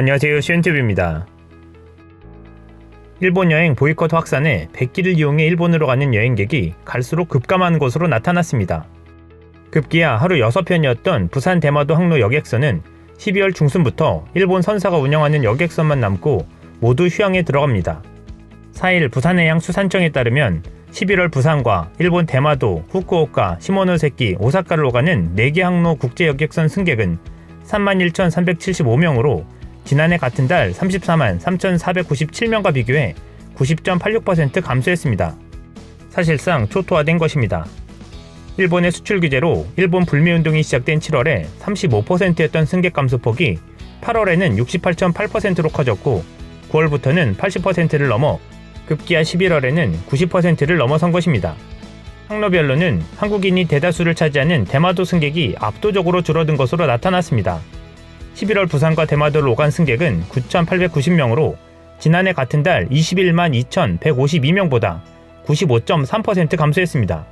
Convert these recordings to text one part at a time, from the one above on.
안녕하세요. 시엔TV입니다. 일본 여행 보이콧 확산에 백기를 이용해 일본으로 가는 여행객이 갈수록 급감하는 것으로 나타났습니다. 급기야 하루 6편이었던 부산 대마도 항로 여객선은 12월 중순부터 일본 선사가 운영하는 여객선만 남고 모두 휴양에 들어갑니다. 4일 부산해양 수산청에 따르면 11월 부산과 일본 대마도, 후쿠오카, 시모노세키, 오사카를 오가는 4개 항로 국제 여객선 승객은 31,375명으로 지난해 같은 달 34만 3,497명과 비교해 90.86% 감소했습니다. 사실상 초토화된 것입니다. 일본의 수출 규제로 일본 불매 운동이 시작된 7월에 35%였던 승객 감소폭이 8월에는 68.8%로 커졌고 9월부터는 80%를 넘어 급기야 11월에는 90%를 넘어선 것입니다. 항로별로는 한국인이 대다수를 차지하는 대마도 승객이 압도적으로 줄어든 것으로 나타났습니다. 11월 부산과 대마도를 오간 승객은 9,890명으로 지난해 같은 달 21만 2,152명보다 95.3% 감소했습니다.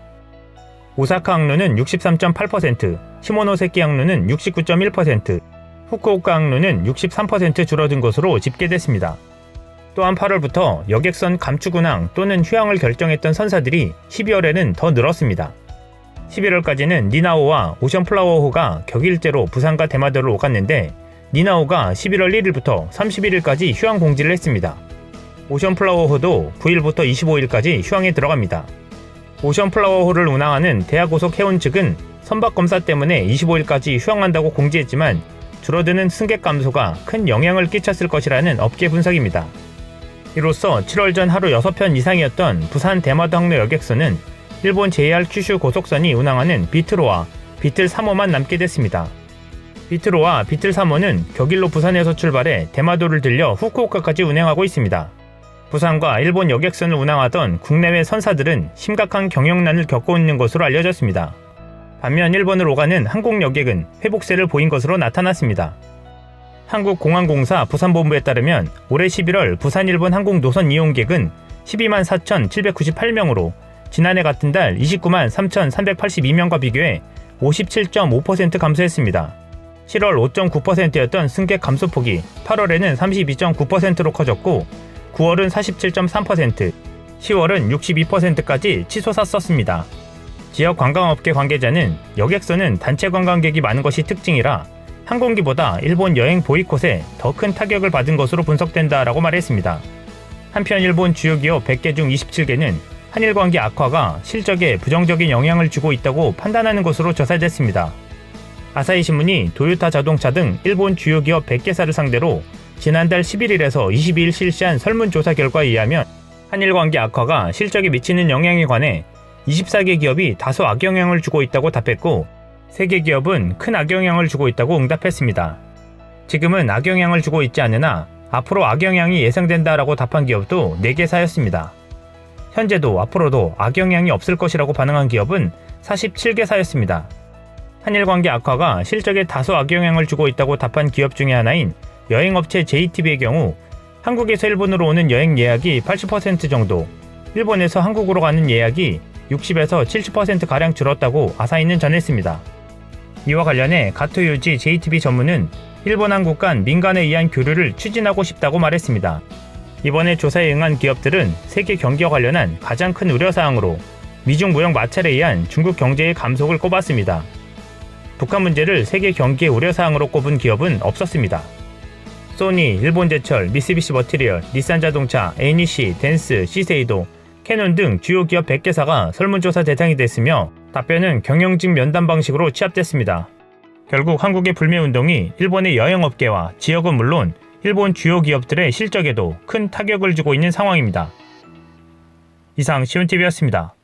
오사카 항로는 63.8%, 시모노세키 항로는 69.1%, 후쿠오카 항로는 63% 줄어든 것으로 집계됐습니다. 또한 8월부터 여객선 감축 운항 또는 휴양을 결정했던 선사들이 12월에는 더 늘었습니다. 11월까지는 니나오와 오션플라워호가 격일제로 부산과 대마도를 오갔는데 니나오가 11월 1일부터 31일까지 휴양 공지를 했습니다. 오션플라워호도 9일부터 25일까지 휴양에 들어갑니다. 오션플라워호를 운항하는 대하고속 해운 측은 선박 검사 때문에 25일까지 휴양한다고 공지했지만 줄어드는 승객 감소가 큰 영향을 끼쳤을 것이라는 업계 분석입니다. 이로써 7월 전 하루 6편 이상이었던 부산 대마도 항로 여객선은 일본 JR 큐슈 고속선이 운항하는 비트로와 비틀 3호만 남게 됐습니다. 비트로와 비틀 3호는 격일로 부산에서 출발해 대마도를 들려 후쿠오카까지 운행하고 있습니다. 부산과 일본 여객선을 운항하던 국내외 선사들은 심각한 경영난을 겪고 있는 것으로 알려졌습니다. 반면 일본을 오가는 항공 여객은 회복세를 보인 것으로 나타났습니다. 한국공항공사 부산본부에 따르면 올해 11월 부산 일본 항공 노선 이용객은 12만 4,798명으로 지난해 같은 달 29만 3,382명과 비교해 57.5% 감소했습니다. 7월 5.9%였던 승객 감소폭이 8월에는 32.9%로 커졌고 9월은 47.3%, 10월은 62%까지 치솟았었습니다. 지역 관광업계 관계자는 여객선은 단체 관광객이 많은 것이 특징이라 항공기보다 일본 여행 보이콧에 더 큰 타격을 받은 것으로 분석된다라고 말했습니다. 한편 일본 주요 기업 100개 중 27개는 한일 관계 악화가 실적에 부정적인 영향을 주고 있다고 판단하는 것으로 조사됐습니다. 아사히 신문이 도요타 자동차 등 일본 주요 기업 100개사를 상대로 지난달 11일에서 22일 실시한 설문조사 결과에 의하면 한일 관계 악화가 실적에 미치는 영향에 관해 24개 기업이 다소 악영향을 주고 있다고 답했고 3개 기업은 큰 악영향을 주고 있다고 응답했습니다. 지금은 악영향을 주고 있지 않으나 앞으로 악영향이 예상된다라고 답한 기업도 4개사였습니다. 현재도 앞으로도 악영향이 없을 것이라고 반응한 기업은 47개사였습니다. 한일 관계 악화가 실적에 다소 악영향을 주고 있다고 답한 기업 중의 하나인 여행업체 JTB의 경우 한국에서 일본으로 오는 여행 예약이 80% 정도, 일본에서 한국으로 가는 예약이 60에서 70%가량 줄었다고 아사히는 전했습니다. 이와 관련해 가토유지 JTB 전문은 일본 한국 간 민간에 의한 교류를 추진하고 싶다고 말했습니다. 이번에 조사에 응한 기업들은 세계 경기와 관련한 가장 큰 우려사항으로 미중 무역 마찰에 의한 중국 경제의 감속을 꼽았습니다. 북한 문제를 세계 경기의 우려사항으로 꼽은 기업은 없었습니다. 소니, 일본제철, 미쓰비시 머티리얼, 닛산자동차, NEC, 댄스, 시세이도, 캐논 등 주요 기업 100개사가 설문조사 대상이 됐으며 답변은 경영직 면담 방식으로 취합됐습니다. 결국 한국의 불매운동이 일본의 여행업계와 지역은 물론 일본 주요 기업들의 실적에도 큰 타격을 주고 있는 상황입니다. 이상 시온TV였습니다.